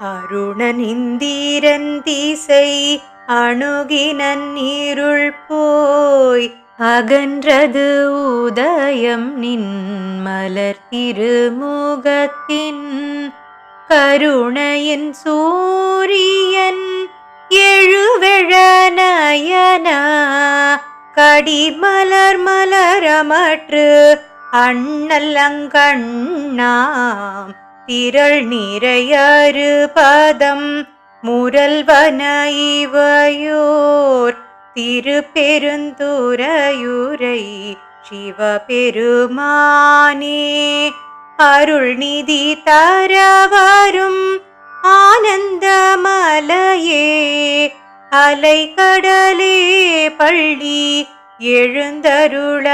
அருணனிந்தீரன் தீசை அணுகினன் இருள் போய் அகன்றது உதயம் நின் மலர் திருமுகத்தின். கருணையின் சூரியன் எழுவெழ நயனா கடிமலர் மலரமற்று அண்ணலங்கண்ணாம் திரள் நிறையறு பதம் முரல்வன இவையோர் திருப்பெருந்துறையுரை சிவபெருமானே அருள்நிதி தரவரும் ஆனந்தமலையே அலைக்கடலே பள்ளி எழுந்தருளாயே.